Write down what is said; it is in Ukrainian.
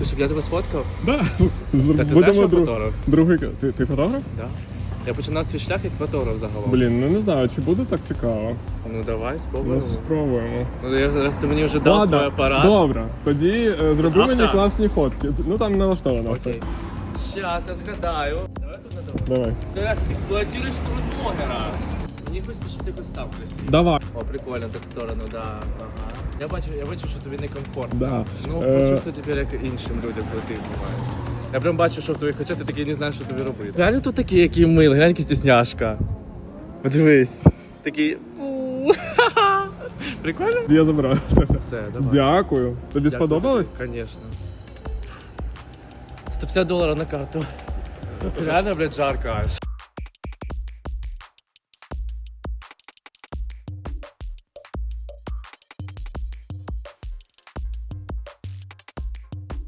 Ти щоб я тебе сфоткав? Да. Та ти знаєш, Будемо що друг... фотограф? другий. ка- Ти, ти фотограф? Да. Я починав свій шлях як фотограф загалом. Блін, ну не знаю, чи буде так цікаво. Ну давай, спробуємо. спробуємо. Ну я зараз ти мені вже дав свій апарат. добре. Тоді е, зроби Авто. мені класні фотки. Ну там налаштовано все. Окей. Щас, я згадаю. Давай тут на дорогу. Давай. Так, експлуатуєш труд блогера. Мені хочеться, щоб ти хоч став красивий. Давай. О, прикольно так в сторону, да. Ага. Я бачу, я бачу, що тобі некомфортно. Да. Ну, Е, почувствуй тепер, як іншим людям, коли ти знімаєш. Я прям бачу, що в твоїх очах ти такий не знаєш, що тобі робити. Реально тут такий, який милий, глянь, який стісняшка. Подивись. Такий. «У. Прикольно? Я забрав тебе. Все, давай. Дякую. Тобі сподобалось? Звісно. 150 доларів на карту. Реально, блядь, жарко аж.